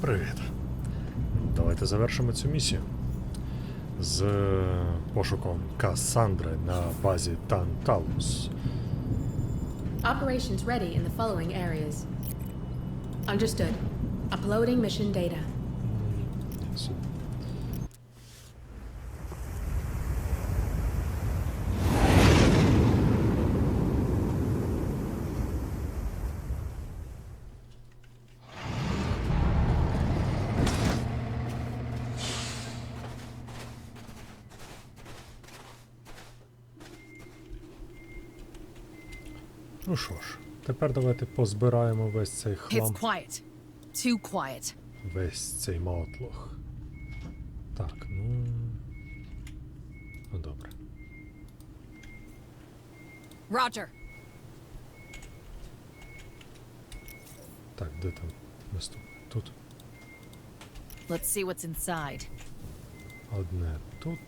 Привіт. Давайте завершимо цю місію з е, пошуком Кассандри на базі Танталус. Operations ready in the following areas. Understood. Uploading mission data. Ну що ж, тепер давайте позбираємо весь цей It's хлам. quiet. Too quiet. весь цей мотлох. Так, ну. Ну добре. Roger. Так, де там наступне? Тут Let's see what's inside. одне тут.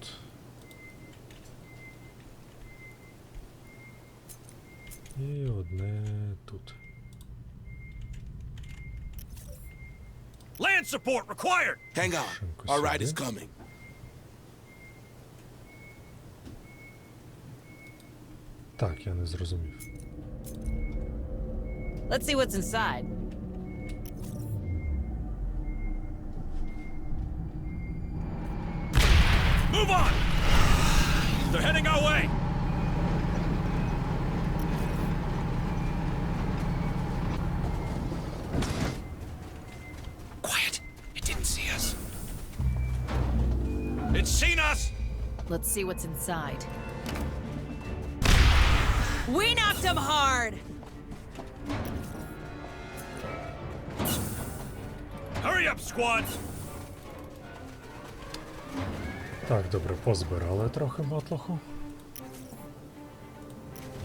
І одне тут. Land support required! Hang on. Szybko Our ride is sobie. coming. Так, я не зрозумів. Let's see what's inside. Move on! They're heading our way! Let's see what's inside. We knocked him hard! Hurry up, squads! Так, добре, позбирали трохи мотлоху.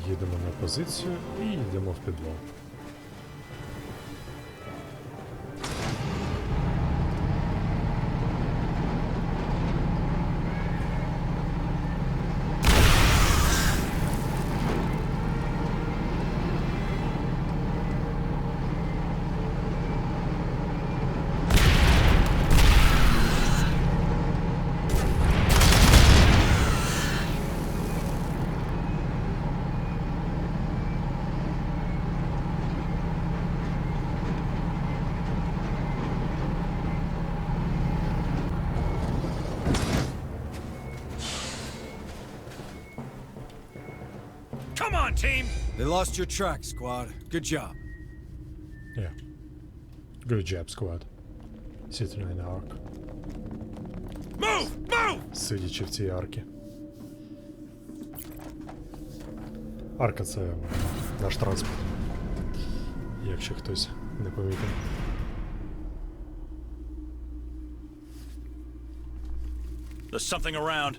Їдемо на позицію і йдемо в підвал. Come on, team! They lost your track, squad. Good job. Yeah. Good job, squad. Sitting in arc. Move! Move! Сидячи в цій аркі. Арка це наш транспорт. Якщо хтось не помітив. There's something around.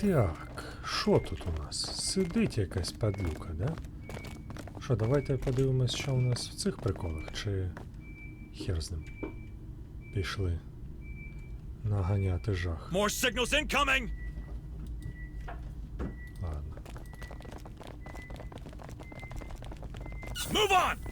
Так, що тут у нас? Сидить якась падлюка, да? Що, давайте подивимось, що у нас в цих приколах, чи хер з ним. Пішли наганяти жах. More signals incoming! Ладно. Move on!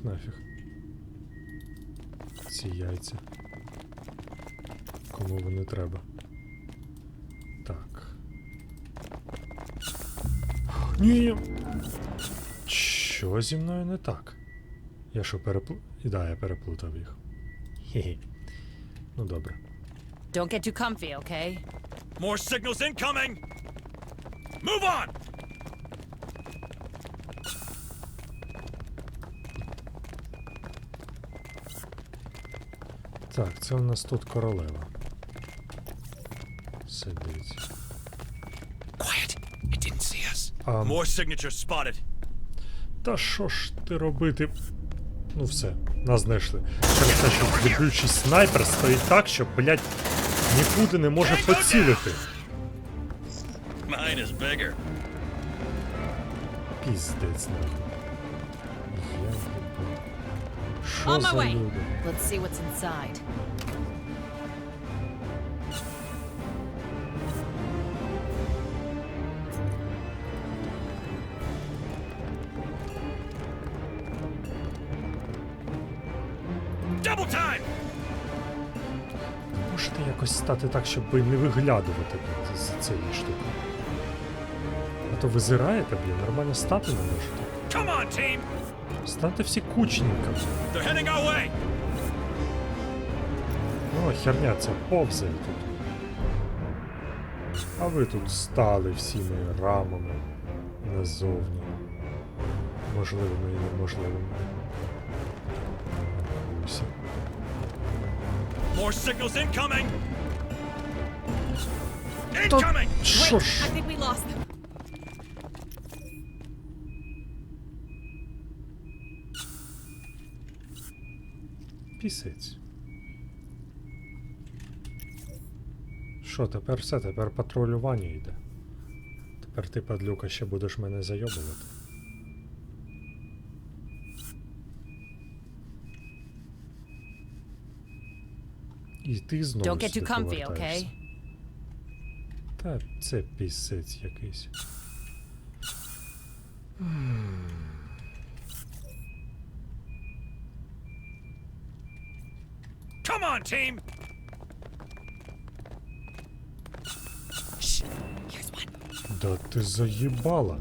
Їх нафіг. Ці яйця. Кому вони треба. Так. Ні. Що зі мною не так? Я що переплу... І да, я переплутав їх. Хі-хі. Ну добре. Don't get too comfy, okay? More signals incoming! Move on! Так, це у нас тут королева. Сидить. Quiet. It didn't see us. А, More signatures spotted. Та що ж ти робити? Ну все, нас знайшли. Через те, що дебючий снайпер стоїть так, що, блядь, нікуди не може поцілити. Mine is bigger. Піздець нахуй. Що my за люди? Let's see what's inside. Double time! Можете якось стати так, щоб не виглядувати блядь, з цієї штуки. А то визираєте, блін, нормально стати не можете. Come on, team! Станьте всі кучненько. They're heading our way! Ну, херня ця повзає тут. А ви тут стали всіми рамами назовні. Можливими і неможливими. Усі. More signals incoming! Incoming! Що ж? I think we lost them. Пісець. Що, тепер все, тепер патрулювання йде. Тепер ти, падлюка, ще будеш мене зайобувати. І ти знову Don't get too comfy, okay? Та це пісець якийсь. On, team! Да ти заїбала.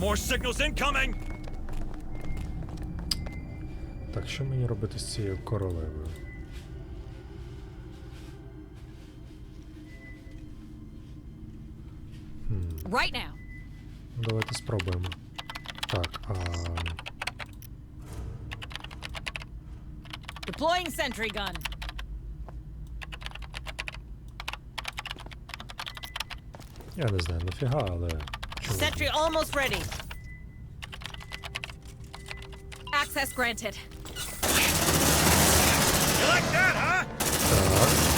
More signals incoming! Так, що мені робити з цією королевою? Right now. Давайте спробуємо. Так, а. Deploying sentry gun. Я не знаю, нафіга, але. чому б Sentry almost ready. Access granted. You like that, huh? Так.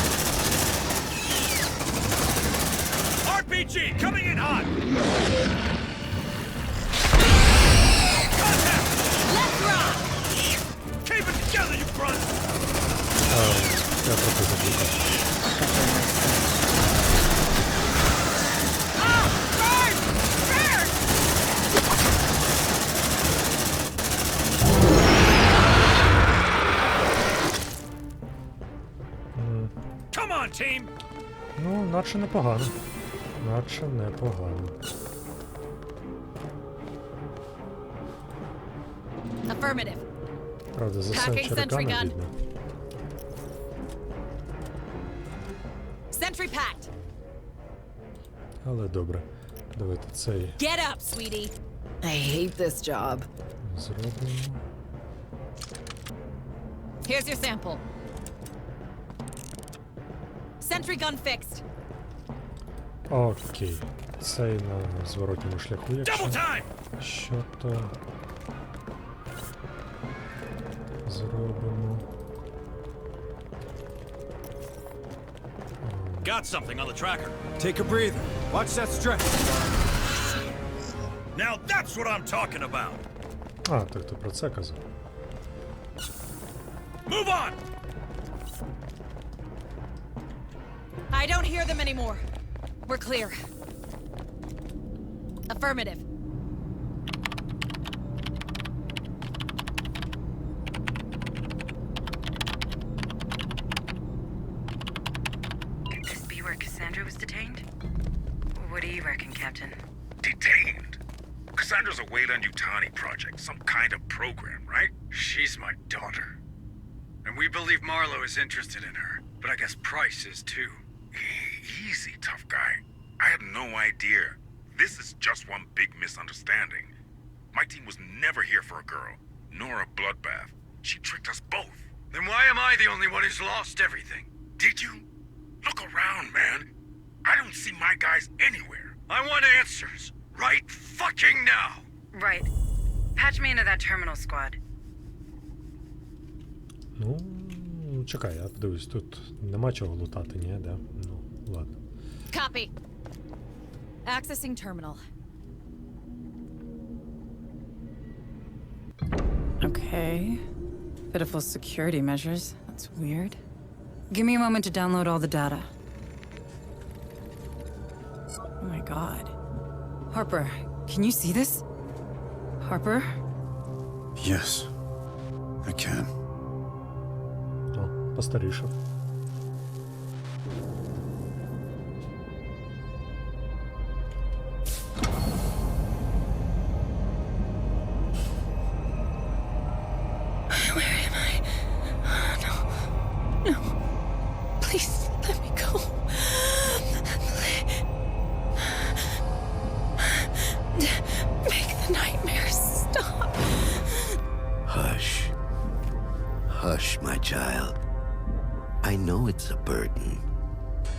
RPG coming in hot! Наче непогано. Наче непогано. Affirmative. Правда, за Packing сенчера sentry гана gun. бідно. Sentry packed. Але добре. Давайте цей Get up, sweetie. I hate this job. зробимо. Here's your sample. Sentry gun fixed. Окей. Це Цей на зворотньому шляху, якщо що то зробимо. Got something on the tracker. Take a breather. Watch that stretch. Now that's what I'm talking about! А, так ти про це казав. Move on! I don't hear them anymore. We're clear. Affirmative. Could this be where Cassandra was detained? What do you reckon, Captain? Detained. Cassandra's a Wayland Utani project, some kind of program, right? She's my daughter. And we believe Marlowe is interested in her. But I guess Price is too E- Easy, tough guy. I had no idea. This is just one big misunderstanding. My team was never here for a girl, nor a bloodbath. She tricked us both. Then why am I the only one who's lost everything? Did you? Look around, man. I don't see my guys anywhere. I want answers. Right fucking now. Right. Patch me into that terminal squad. Ну, чекай, я подивлюсь, тут нема чого лутати, ні, да? Ну, ладно. Copy. Accessing terminal. Okay. Pitiful security measures. That's weird. Give me a moment to download all the data. Oh my god. Harper, can you see this? Harper? Yes, I can. О, постарішав.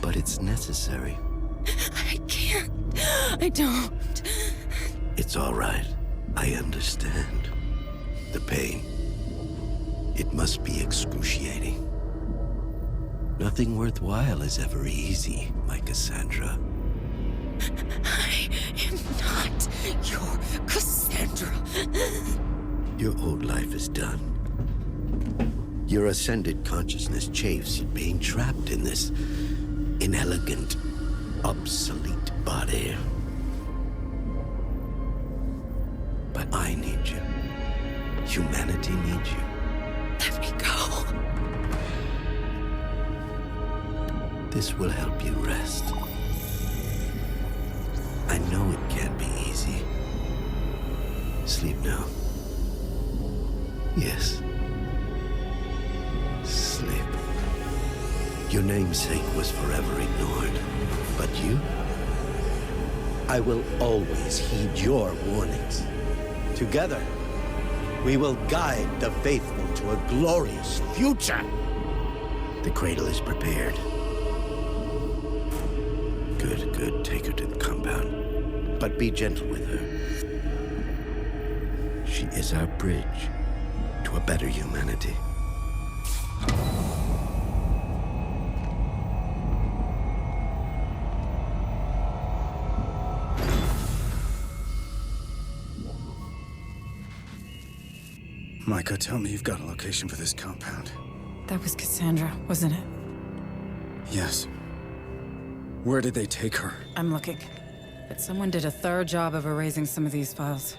But it's necessary. I can't. I don't. It's all right. I understand. The pain. It must be excruciating. Nothing worthwhile is ever easy, my Cassandra. I am not your Cassandra. Your old life is done. Your ascended consciousness chafes at being trapped in this inelegant, obsolete body. But I need you. Humanity needs you. Let me go. This will help you rest. I know it can't be easy. Sleep now. Yes. Your namesake was forever ignored. But you? I will always heed your warnings. Together, we will guide the faithful to a glorious future. The cradle is prepared. Good, good. Take her to the compound. But be gentle with her. She is our bridge to a better humanity. Micah, tell me you've got a location for this compound. That was Cassandra, wasn't it? Yes. Where did they take her? I'm looking. But someone did a thorough job of erasing some of these files.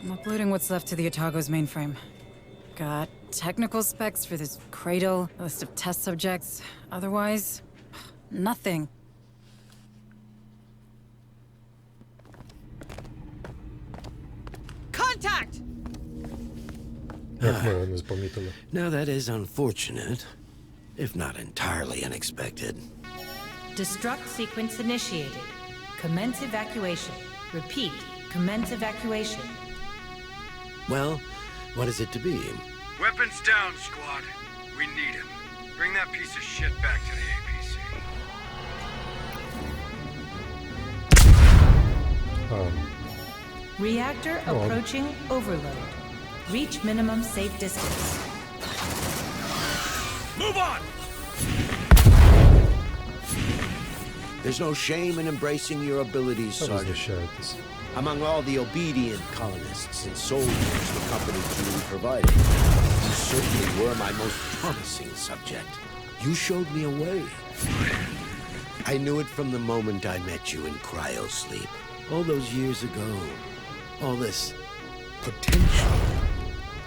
I'm uploading what's left to the Otago's mainframe. Got technical specs for this cradle, a list of test subjects. Otherwise, nothing. Contact! Як ми його не помітили. Now, that is unfortunate, if not entirely unexpected. Destruct sequence initiated. Commence evacuation. Repeat, commence evacuation. Well, what is it to be? Weapons down, squad. We need him. Bring that piece of shit back to the APC. А, Reactor Oh. approaching overload. Reach minimum safe distance. Move on! There's no shame in embracing your abilities, Sergeant. Among all the obedient colonists and soldiers the company duly provided, you certainly were my most promising subject. You showed me a way. I knew it from the moment I met you in Cryo Sleep, All those years ago, all this potential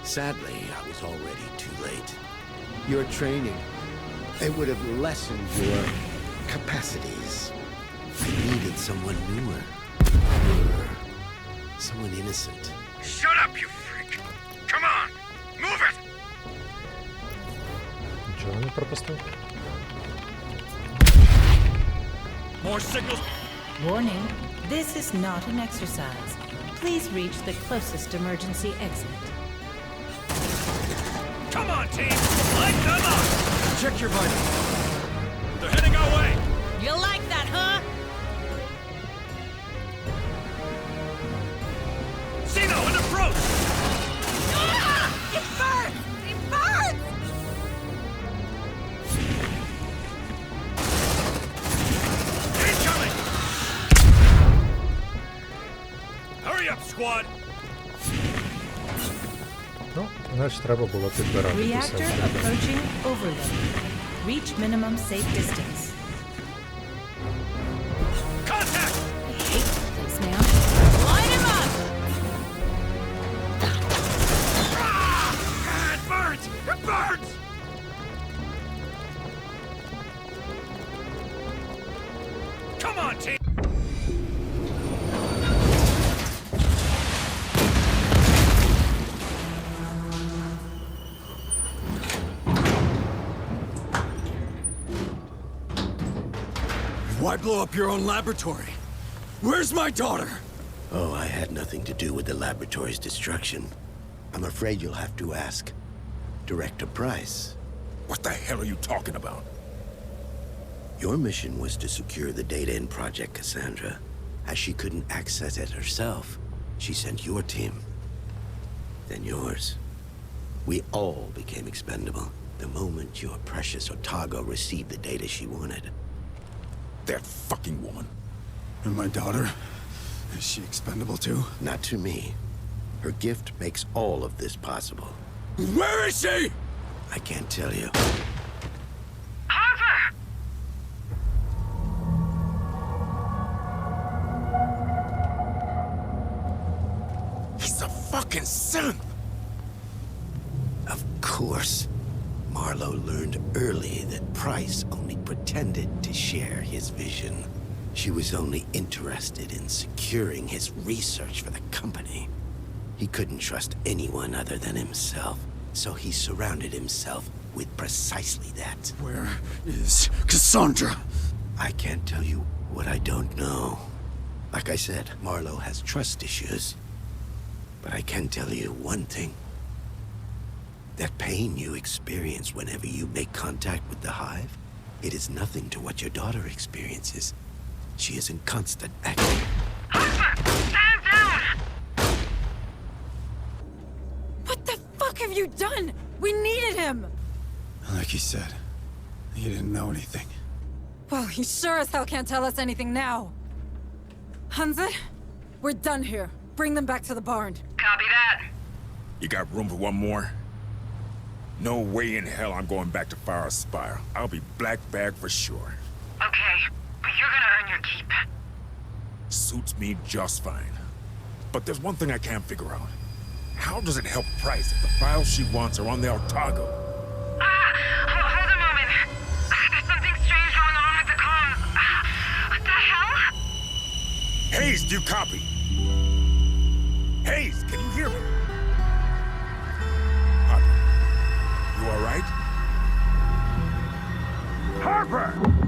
Sadly, I was already too late. Your training, it would have lessened your capacities. I needed someone newer, purer, someone innocent. Shut up, you freak! Come on! Move it! Нічого не пропустив. More signals. Warning, this is not an exercise. Please reach the closest emergency exit. Come on, team! Light them up! Check your vitals. They're heading our way! You like that, huh? See throat! Ah! It burns! It burns! Incoming! Hurry up, squad! Ну, значить, треба було підбирати після Reactor всього. approaching overload. Reach minimum safe distance. Why blow up your own laboratory? Where's my daughter? Oh, I had nothing to do with the laboratory's destruction. I'm afraid you'll have to ask Director Price. What the hell are you talking about? Your mission was to secure the data in Project Cassandra. As she couldn't access it herself, she sent your team. Then yours. We all became expendable the moment your precious Otago received the data she wanted. That fucking woman. And my daughter? Is she expendable too? Not to me. Her gift makes all of this possible. Where is she? I can't tell you. He's a fucking synth! Of course. Learned early that Price only pretended to share his vision. She was only interested in securing his research for the company. He couldn't trust anyone other than himself, so he surrounded himself with precisely that. Where is Cassandra? I can't tell you what I don't know. Like I said, Marlowe has trust issues. But I can tell you one thing. That pain you experience whenever you make contact with the Hive, it is nothing to what your daughter experiences. She is in constant agony. What the fuck have you done? We needed him! Like he said, he didn't know anything. Well, he sure as hell can't tell us anything now. Hansa, we're done here. Bring them back to the barn. Copy that. You got room for one more? No way in hell I'm going back to Fire Spire. I'll be black bag for sure. Okay, but you're gonna earn your keep. Suits me just fine. But there's one thing I can't figure out. How does it help Price if the files she wants are on the Otago? Ah, hold a moment. Ah, There's something strange going on with the comms. Ah, What the hell? Hayes, do you copy? Hayes, can you hear me? You all right? Harper!